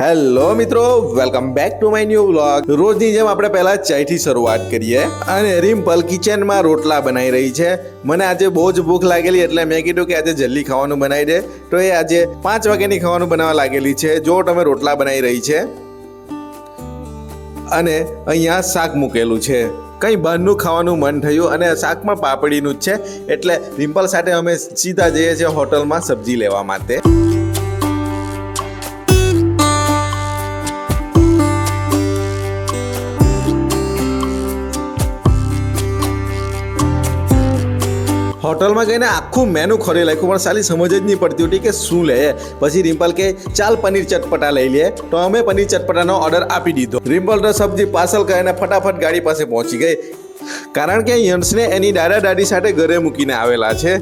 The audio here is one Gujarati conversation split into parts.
હેલો મિત્રો. Welcome back to my new vlog રોજની જેમ આપણે પહેલા ચાયથી શરૂઆત કરીએ અને રિમ્પલ કિચનમાં રોટલા બનાવી રહી છે. મને આજે બહુ જ ભૂખ લાગેલી એટલે મેં કીધું કે આજે જલ્દી ખાવાનું બનાવી દે. તો એ આજે પાંચ વાગ્યાની ખાવાનું બનાવવા લાગેલી છે. જો તમે રોટલા બનાવી રહી છે અને અહીંયા શાક મૂકેલું છે. કંઈ બહારનું ખાવાનું મન થયું અને શાકમાં પાપડીનું જ છે. એટલે રિમ્પલ સાથે અમે સીધા જઈએ છીએ હોટલમાં સબ્જી લેવા માટે. હોટલમાં ગઈને આખું મેનુ ખોરી લખ્યું પણ સાલી સમજ જ નહીં પડતી હતી કે શું લે. પછી રિમ્પલ કે, ચાલ પનીર ચટપટા લઈ લે. તો અમે પનીર ચટપટાનો ઓર્ડર આપી દીધો. રિમ્પલ સબ્જી પાર્સલ કરીને ફટાફટ ગાડી પાસે પહોંચી ગઈ. કારણ કે યંશને એની દાદા દાદી સાથે ઘરે મૂકીને આવેલા છે.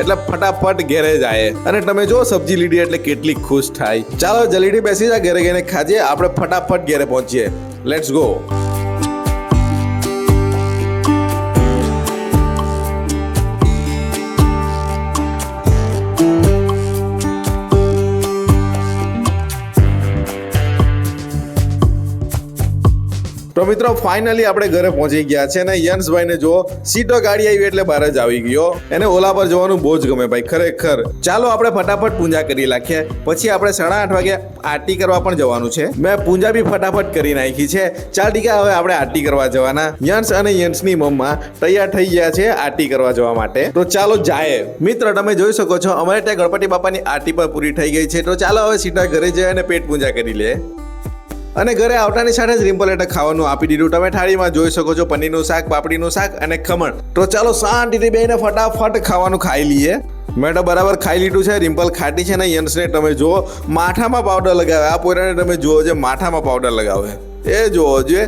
એટલે ફટાફટ ઘેરે જાય. અને તમે જો સબ્જી લીધી એટલે કેટલી ખુશ થાય. ચાલો જલેડી બેસી જા, ઘરે ઘેરે ખાજે. આપણે ફટાફટ ઘરે પહોંચીએ. લેટ્સ ગો તો મિત્રો ફાઇનલી આપણે ઘરે પહોંચી ગયા છે અને યંશભાઈને જો સીટો ગાડી આવી એટલે બહાર જ આવી ગયો. એને ઓલા પર જવાનું બહુ જ ગમે ભાઈ, ખરેખર. ચાલો આપણે ફટાફટ પૂજા કરી નાખીએ. પછી આપણે સાડા આઠ વાગે આરતી કરવા પણ જવાનું છે. મેં પૂજા બી ફટાફટ કરી નાખી છે. ચાલ ઠીક હવે આપણે આરતી કરવા જવાના. યંશ અને યંશની મમ્મા તૈયાર થઈ ગયા છે આરતી કરવા જવા માટે. તો ચાલો જાય મિત્ર, તમે જોઈ શકો છો, અમારે ત્યાં ગણપતિ બાપાની આરતી પણ પૂરી થઈ ગઈ છે. તો ચાલો હવે સીધા ઘરે જઈએ અને પેટ પૂજા કરી લે અને ઘરે આવતાની સાથે જ રિમ્પલ એટક ખાવાનું આપી દીધું. તમે થાળીમાં જોઈ શકો છો પનીરનું શાક, પાપડીનું શાક અને ખમણ. તો ચાલો શાંતિથી બેને ફટાફટ ખાવાનું ખાઈ લઈએ. મેં તો બરાબર ખાઈ લીધું છે, રિમ્પલ ખાટી છે ને યંશને તમે જુઓ, માથામાં પાવડર લગાવે. આ પોયરાને તમે જુઓ જે માથામાં પાવડર લગાવે. એ જુઓ જે.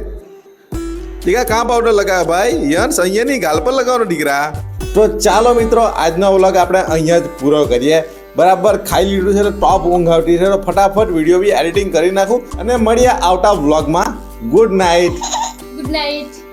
દીકરા કાં પાવડર લગાવે ભાઈ? યંશ અહીંયાની ગાલ પર લગાવવાનો દીકરા. તો ચાલો મિત્રો, આજનો વ્લોગ આપણે અહીંયા જ પૂરો કરીએ. બરાબર ખાઈ લીધું છે તો ટોપ ઊંઘ આવતી છે. તો ફટાફટ વીડિયો બી એડિટિંગ કરી નાખું અને મળીએ આવતા વ્લોગમાં ગુડ નાઇટ ગુડ નાઇટ